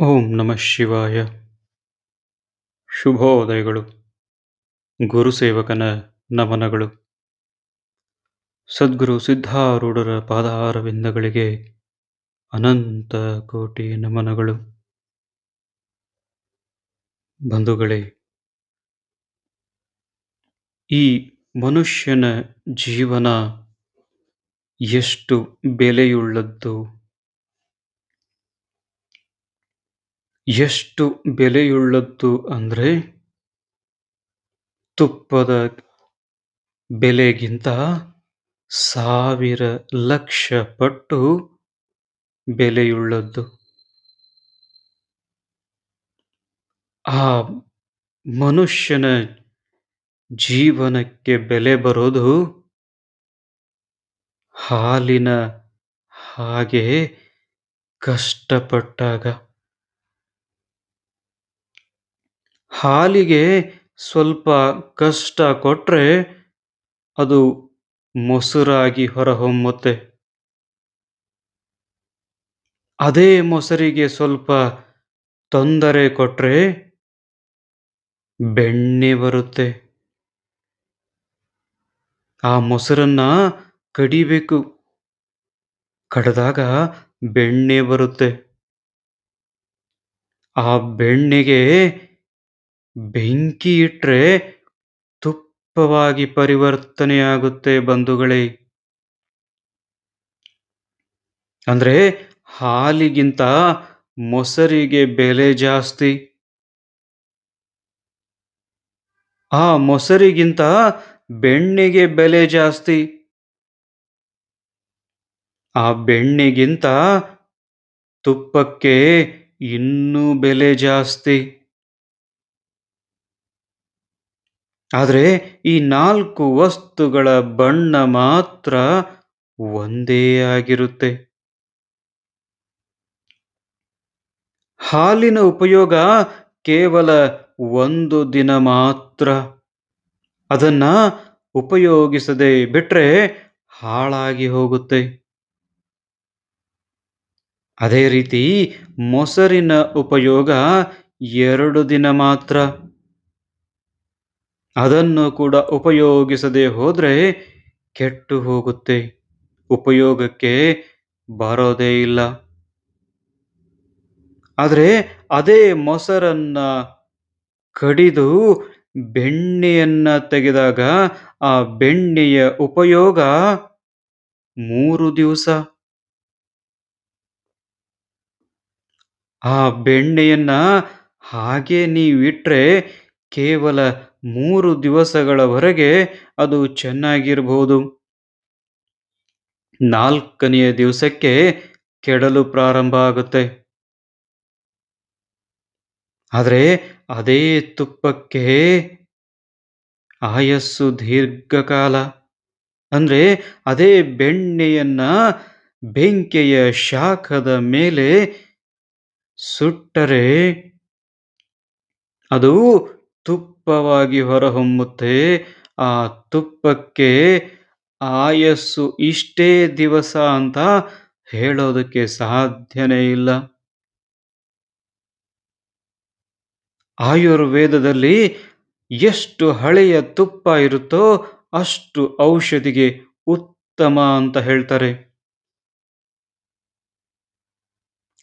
ಓಂ ನಮಃ ಶಿವಾಯ. ಶುಭೋದಯಗಳು. ಗುರುಸೇವಕನ ನಮನಗಳು. ಸದ್ಗುರು ಸಿದ್ಧಾರೂಢರ ಪಾದಾರವಿಂದಗಳಿಗೆ ಅನಂತ ಕೋಟಿ ನಮನಗಳು. ಬಂಧುಗಳೇ, ಈ ಮನುಷ್ಯನ ಜೀವನ ಎಷ್ಟು ಬೆಲೆಯುಳ್ಳದ್ದು? ಎಷ್ಟು ಬೆಲೆಯುಳ್ಳದ್ದು ಅಂದರೆ ತುಪ್ಪದ ಬೆಲೆಗಿಂತ ಸಾವಿರ ಲಕ್ಷ ಪಟ್ಟು ಬೆಲೆಯುಳ್ಳದ್ದು. ಆ ಮನುಷ್ಯನ ಜೀವನಕ್ಕೆ ಬೆಲೆ ಬರೋದು ಹಾಲಿನ ಹಾಗೆ ಕಷ್ಟಪಟ್ಟಾಗ. ಹಾಲಿಗೆ ಸ್ವಲ್ಪ ಕಷ್ಟ ಕೊಟ್ಟರೆ ಅದು ಮೊಸರಾಗಿ ಹೊರಹೊಮ್ಮುತ್ತೆ. ಅದೇ ಮೊಸರಿಗೆ ಸ್ವಲ್ಪ ತೊಂದರೆ ಕೊಟ್ಟರೆ ಬೆಣ್ಣೆ ಬರುತ್ತೆ. ಆ ಮೊಸರನ್ನ ಕಡಿಬೇಕು. ಕಡಿದಾಗ ಬೆಣ್ಣೆ ಬರುತ್ತೆ. ಆ ಬೆಣ್ಣೆಗೆ ಬೆಂಕಿ ಇಟ್ಟರೆ ತುಪ್ಪವಾಗಿ ಪರಿವರ್ತನೆಯಾಗುತ್ತೆ ಬಂಧುಗಳೇ. ಅಂದ್ರೆ ಹಾಲಿಗಿಂತ ಮೊಸರಿಗೆ ಬೆಲೆ ಜಾಸ್ತಿ. ಆ ಮೊಸರಿಗಿಂತ ಬೆಣ್ಣೆಗೆ ಬೆಲೆ ಜಾಸ್ತಿ. ಆ ಬೆಣ್ಣೆಗಿಂತ ತುಪ್ಪಕ್ಕೆ ಇನ್ನೂ ಬೆಲೆ ಜಾಸ್ತಿ. ಆದರೆ ಈ ನಾಲ್ಕು ವಸ್ತುಗಳ ಬಣ್ಣ ಮಾತ್ರ ಒಂದೇ ಆಗಿರುತ್ತೆ. ಹಾಲಿನ ಉಪಯೋಗ ಕೇವಲ ಒಂದು ದಿನ ಮಾತ್ರ. ಅದನ್ನ ಉಪಯೋಗಿಸದೆ ಬಿಟ್ರೆ ಹಾಳಾಗಿ ಹೋಗುತ್ತೆ. ಅದೇ ರೀತಿ ಮೊಸರಿನ ಉಪಯೋಗ ಎರಡು ದಿನ ಮಾತ್ರ. ಅದನ್ನು ಕೂಡ ಉಪಯೋಗಿಸದೆ ಹೋದರೆ ಕೆಟ್ಟು ಹೋಗುತ್ತೆ. ಉಪಯೋಗಕ್ಕೆ ಬರೋದೇ ಇಲ್ಲ. ಆದರೆ ಅದೇ ಮೊಸರನ್ನ ಕಡಿದು ಬೆಣ್ಣೆಯನ್ನು ತೆಗೆದಾಗ ಆ ಬೆಣ್ಣೆಯ ಉಪಯೋಗ ಮೂರು ದಿವಸ. ಆ ಬೆಣ್ಣೆಯನ್ನ ಹಾಗೆ ನೀವಿಟ್ಟರೆ ಕೇವಲ ಮೂರು ದಿವಸಗಳವರೆಗೆ ಅದು ಚೆನ್ನಾಗಿರಬಹುದು ನಾಲ್ಕನೆಯ ದಿವಸಕ್ಕೆ ಕೆಡಲು ಪ್ರಾರಂಭ ಆಗುತ್ತೆ. ಆದರೆ ಅದೇ ತುಪ್ಪಕ್ಕೆ ಆಯಸ್ಸು ದೀರ್ಘಕಾಲ. ಅಂದರೆ ಅದೇ ಬೆಣ್ಣೆಯನ್ನ ಬೆಂಕಿಯ ಶಾಖದ ಮೇಲೆ ಸುಟ್ಟರೆ ಅದು ತುಪ್ಪವಾಗಿ ಹೊರಹೊಮ್ಮುತ್ತೆ, ಆ ತುಪ್ಪಕ್ಕೆ ಆಯಸ್ಸು ಇಷ್ಟೇ ದಿವಸ ಅಂತ ಹೇಳೋದಕ್ಕೆ ಸಾಧ್ಯನೇ ಇಲ್ಲ. ಆಯುರ್ವೇದದಲ್ಲಿ ಎಷ್ಟು ಹಳೆಯ ತುಪ್ಪ ಇರುತ್ತೋ ಅಷ್ಟು ಔಷಧಿಗೆ ಉತ್ತಮ ಅಂತ ಹೇಳ್ತಾರೆ.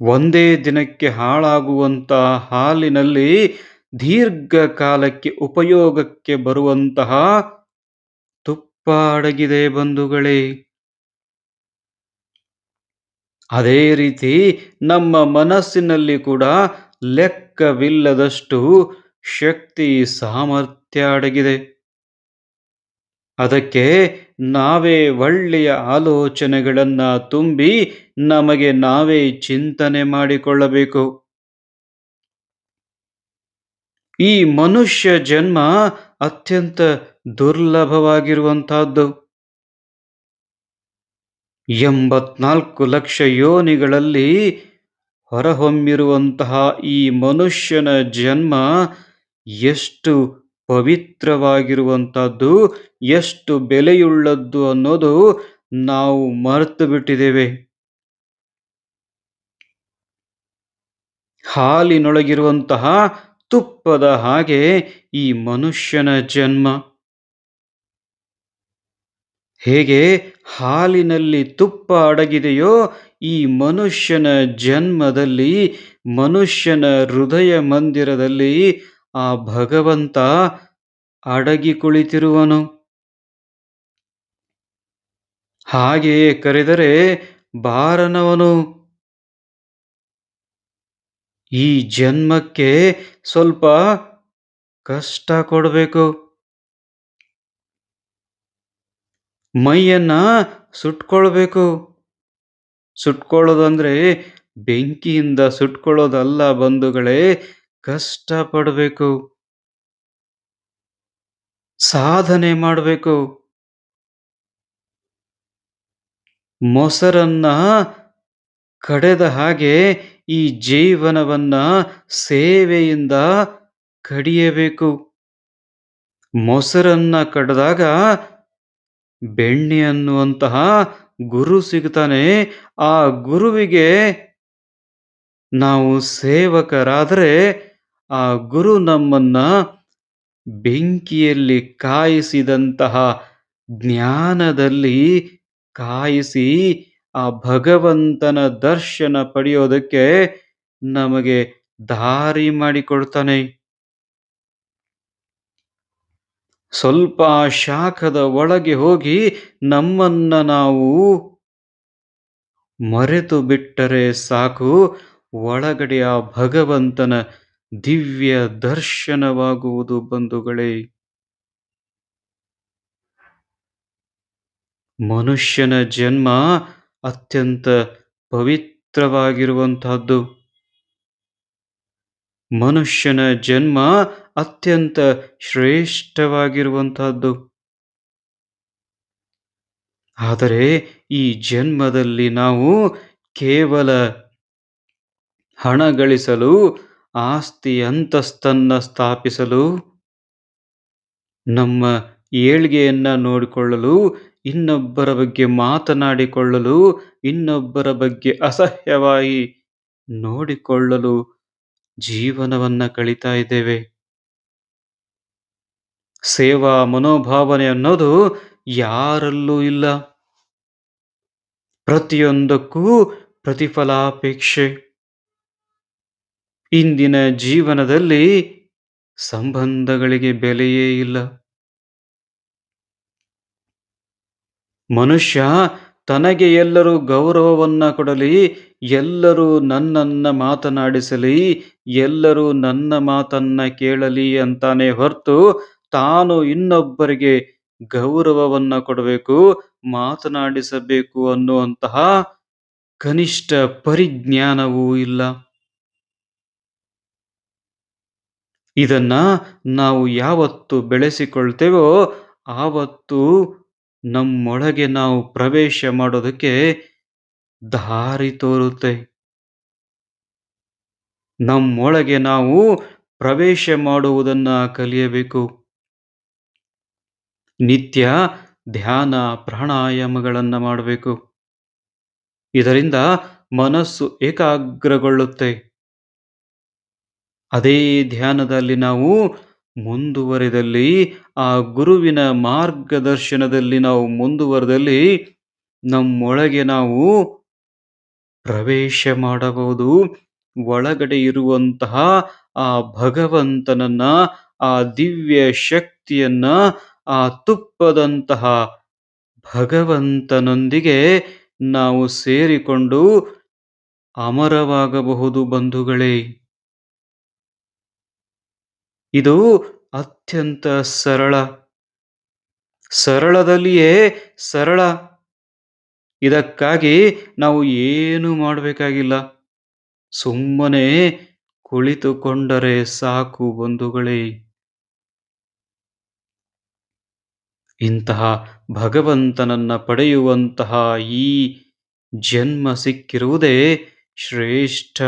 ಒಂದೇ ದಿನಕ್ಕೆ ಹಾಳಾಗುವಂತ ಹಾಲಿನಲ್ಲಿ ದೀರ್ಘಕಾಲಕ್ಕೆ ಉಪಯೋಗಕ್ಕೆ ಬರುವಂತಹ ತುಪ್ಪ ಅಡಗಿದೆ ಬಂಧುಗಳೇ. ಅದೇ ರೀತಿ ನಮ್ಮ ಮನಸ್ಸಿನಲ್ಲಿ ಕೂಡ ಲೆಕ್ಕವಿಲ್ಲದಷ್ಟು ಶಕ್ತಿ ಸಾಮರ್ಥ್ಯ ಅಡಗಿದೆ. ಅದಕ್ಕೆ ನಾವೇ ಒಳ್ಳೆಯ ಆಲೋಚನೆಗಳನ್ನು ತುಂಬಿ ನಮಗೆ ನಾವೇ ಚಿಂತನೆ ಮಾಡಿಕೊಳ್ಳಬೇಕು. ಈ ಮನುಷ್ಯ ಜನ್ಮ ಅತ್ಯಂತ ದುರ್ಲಭವಾಗಿರುವಂತಹದ್ದು ಎಂಬತ್ನಾಲ್ಕು ಲಕ್ಷ ಯೋನಿಗಳಲ್ಲಿ ಹೊರಹೊಮ್ಮಿರುವಂತಹ ಈ ಮನುಷ್ಯನ ಜನ್ಮ ಎಷ್ಟು ಪವಿತ್ರವಾಗಿರುವಂತಹದ್ದು ಎಷ್ಟು ಬೆಲೆಯುಳ್ಳದ್ದು ಅನ್ನೋದು ನಾವು ಮರೆತು ಬಿಟ್ಟಿದ್ದೇವೆ. ಹಾಲಿನೊಳಗಿರುವಂತಹ ತುಪ್ಪದ ಹಾಗೆ ಈ ಮನುಷ್ಯನ ಜನ್ಮ. ಹೇಗೆ ಹಾಲಿನಲ್ಲಿ ತುಪ್ಪ ಅಡಗಿದೆಯೋ ಈ ಮನುಷ್ಯನ ಜನ್ಮದಲ್ಲಿ, ಮನುಷ್ಯನ ಹೃದಯ ಮಂದಿರದಲ್ಲಿ ಆ ಭಗವಂತ ಅಡಗಿ ಕುಳಿತಿರುವನು. ಹಾಗೆಯೇ ಕರೆದರೆ ಬಾರನವನು. ಈ ಜನ್ಮಕ್ಕೆ ಸ್ವಲ್ಪ ಕಷ್ಟ ಕೊಡಬೇಕು. ಮೈಯನ್ನ ಸುಟ್ಕೊಳ್ಬೇಕು. ಸುಟ್ಕೊಳ್ಳೋದಂದ್ರೆ ಬೆಂಕಿಯಿಂದ ಸುಟ್ಕೊಳ್ಳೋದಲ್ಲ ಬಂಧುಗಳೇ, ಕಷ್ಟ ಪಡಬೇಕು. ಸಾಧನೆ ಮಾಡಬೇಕು. ಮೊಸರನ್ನ ಕಡೆದ ಹಾಗೆ ಈ ಜೀವನವನ್ನ ಸೇವೆಯಿಂದ ಕಡಿಯಬೇಕು. ಮೊಸರನ್ನ ಕಡಿದಾಗ ಬೆಣ್ಣೆ ಅನ್ನುವಂತಹ ಗುರು ಸಿಗ್ತಾನೆ. ಆ ಗುರುವಿಗೆ ನಾವು ಸೇವಕರಾದರೆ ಆ ಗುರು ನಮ್ಮನ್ನ ಬೆಂಕಿಯಲ್ಲಿ ಕಾಯಿಸಿದಂತಹ ಜ್ಞಾನದಲ್ಲಿ ಕಾಯಿಸಿ ಆ ಭಗವಂತನ ದರ್ಶನ ಪಡೆಯೋದಕ್ಕೆ ನಮಗೆ ದಾರಿ ಮಾಡಿಕೊಡ್ತಾನೆ. ಸ್ವಲ್ಪ ಶಾಖದ ಒಳಗೆ ಹೋಗಿ ನಮ್ಮನ್ನ ನಾವು ಮರೆತು ಬಿಟ್ಟರೆ ಸಾಕು. ಒಳಗಡೆ ಆ ಭಗವಂತನ ದಿವ್ಯ ದರ್ಶನವಾಗುವುದು ಬಂಧುಗಳೇ. ಮನುಷ್ಯನ ಜನ್ಮ ಅತ್ಯಂತ ಪವಿತ್ರವಾಗಿರುವಂತಹದ್ದು. ಮನುಷ್ಯನ ಜನ್ಮ ಅತ್ಯಂತ ಶ್ರೇಷ್ಠವಾಗಿರುವಂತಹದ್ದು. ಆದರೆ ಈ ಜನ್ಮದಲ್ಲಿ ನಾವು ಕೇವಲ ಹಣ ಗಳಿಸಲು, ಆಸ್ತಿ ಅಂತಸ್ತನ್ನ ಸ್ಥಾಪಿಸಲು, ನಮ್ಮ ಏಳ್ಗೆಯನ್ನ ನೋಡಿಕೊಳ್ಳಲು ಇನ್ನೊಬ್ಬರ ಬಗ್ಗೆ ಮಾತನಾಡಿಕೊಳ್ಳಲು, ಇನ್ನೊಬ್ಬರ ಬಗ್ಗೆ ಅಸಹ್ಯವಾಗಿ ನೋಡಿಕೊಳ್ಳಲು ಜೀವನವನ್ನ ಕಳಿತಾ ಇದ್ದೇವೆ. ಸೇವಾ ಮನೋಭಾವನೆ ಅನ್ನೋದು ಯಾರಲ್ಲೂ ಇಲ್ಲ. ಪ್ರತಿಯೊಂದಕ್ಕೂ ಪ್ರತಿಫಲಾಪೇಕ್ಷೆ. ಇಂದಿನ ಜೀವನದಲ್ಲಿ ಸಂಬಂಧಗಳಿಗೆ ಬೆಲೆಯೇ ಇಲ್ಲ. ಮನುಷ್ಯ ತನಗೆ ಎಲ್ಲರೂ ಗೌರವವನ್ನ ಕೊಡಲಿ, ಎಲ್ಲರೂ ನನ್ನನ್ನ ಮಾತನಾಡಿಸಲಿ, ಎಲ್ಲರೂ ನನ್ನ ಮಾತನ್ನ ಕೇಳಲಿ ಅಂತಾನೆ ಹೊರತು ತಾನು ಇನ್ನೊಬ್ಬರಿಗೆ ಗೌರವವನ್ನ ಕೊಡಬೇಕು, ಮಾತನಾಡಿಸಬೇಕು ಅನ್ನುವಂತಹ ಕನಿಷ್ಠ ಪರಿಜ್ಞಾನವೂ ಇಲ್ಲ. ಇದನ್ನ ನಾವು ಯಾವತ್ತು ಬೆಳೆಸಿಕೊಳ್ತೇವೋ ಆವತ್ತು ನಮ್ಮೊಳಗೆ ನಾವು ಪ್ರವೇಶ ಮಾಡೋದಕ್ಕೆ ದಾರಿ ತೋರುತ್ತೆ. ನಮ್ಮೊಳಗೆ ನಾವು ಪ್ರವೇಶ ಮಾಡುವುದನ್ನ ಕಲಿಯಬೇಕು. ನಿತ್ಯ ಧ್ಯಾನ ಪ್ರಾಣಾಯಾಮಗಳನ್ನ ಮಾಡಬೇಕು. ಇದರಿಂದ ಮನಸ್ಸು ಏಕಾಗ್ರಗೊಳ್ಳುತ್ತೆ. ಅದೇ ಧ್ಯಾನದಲ್ಲಿ ನಾವು ಮುಂದುವರೆದಲ್ಲಿ, ಆ ಗುರುವಿನ ಮಾರ್ಗದರ್ಶನದಲ್ಲಿ ನಾವು ಮುಂದುವರೆದಲ್ಲಿ ನಮ್ಮೊಳಗೆ ನಾವು ಪ್ರವೇಶ ಮಾಡಬಹುದು. ಒಳಗಡೆ ಇರುವಂತಹ ಆ ಭಗವಂತನನ್ನ, ಆ ದಿವ್ಯ ಶಕ್ತಿಯನ್ನ, ಆ ತುಪ್ಪದಂತಹ ಭಗವಂತನೊಂದಿಗೆ ನಾವು ಸೇರಿಕೊಂಡು ಅಮರವಾಗಬಹುದು ಬಂಧುಗಳೇ. ಇದು ಅತ್ಯಂತ ಸರಳ. ಸರಳದಲ್ಲಿಯೇ ಸರಳ. ಇದಕ್ಕಾಗಿ ನಾವು ಏನು ಮಾಡಬೇಕಾಗಿಲ್ಲ. ಸುಮ್ಮನೆ ಕುಳಿತುಕೊಂಡರೆ ಸಾಕು ಬಂಧುಗಳೇ. ಇಂತಹ ಭಗವಂತನನ್ನ ಪಡೆಯುವಂತಹ ಈ ಜನ್ಮ ಸಿಕ್ಕಿರುವುದೇ ಶ್ರೇಷ್ಠ.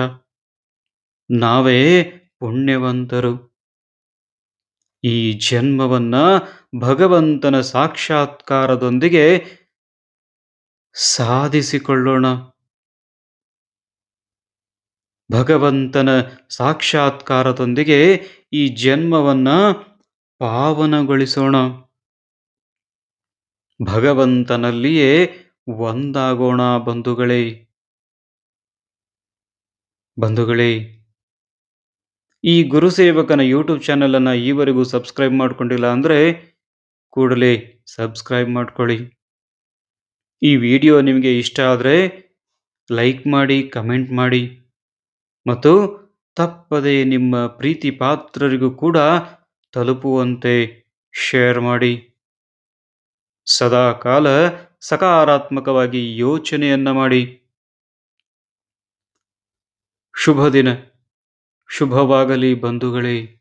ನಾವೇ ಪುಣ್ಯವಂತರು. ಈ ಜನ್ಮವನ್ನ ಭಗವಂತನ ಸಾಕ್ಷಾತ್ಕಾರದೊಂದಿಗೆ ಸಾಧಿಸಿಕೊಳ್ಳೋಣ. ಭಗವಂತನ ಸಾಕ್ಷಾತ್ಕಾರದೊಂದಿಗೆ ಈ ಜನ್ಮವನ್ನ ಪಾವನಗೊಳಿಸೋಣ. ಭಗವಂತನಲ್ಲಿಯೇ ಒಂದಾಗೋಣ ಬಂಧುಗಳೇ. ಬಂಧುಗಳೇ ಈ ಗುರುಸೇವಕನ ಯೂಟ್ಯೂಬ್ ಚಾನಲನ್ನು ಈವರೆಗೂ ಸಬ್ಸ್ಕ್ರೈಬ್ ಮಾಡ್ಕೊಂಡಿಲ್ಲ ಅಂದರೆ ಕೂಡಲೇ ಸಬ್ಸ್ಕ್ರೈಬ್ ಮಾಡ್ಕೊಳ್ಳಿ. ಈ ವಿಡಿಯೋ ನಿಮಗೆ ಇಷ್ಟ ಆದರೆ ಲೈಕ್ ಮಾಡಿ ಕಮೆಂಟ್ ಮಾಡಿ ಮತ್ತು ತಪ್ಪದೆ ನಿಮ್ಮ ಪ್ರೀತಿ ಪಾತ್ರರಿಗೂ ಕೂಡ ತಲುಪುವಂತೆ ಶೇರ್ ಮಾಡಿ. ಸದಾಕಾಲ ಸಕಾರಾತ್ಮಕವಾಗಿ ಯೋಚನೆಯನ್ನ ಮಾಡಿ. ಶುಭ ದಿನ. ಶುಭವಾಗಲಿ ಬಂಧುಗಳೇ.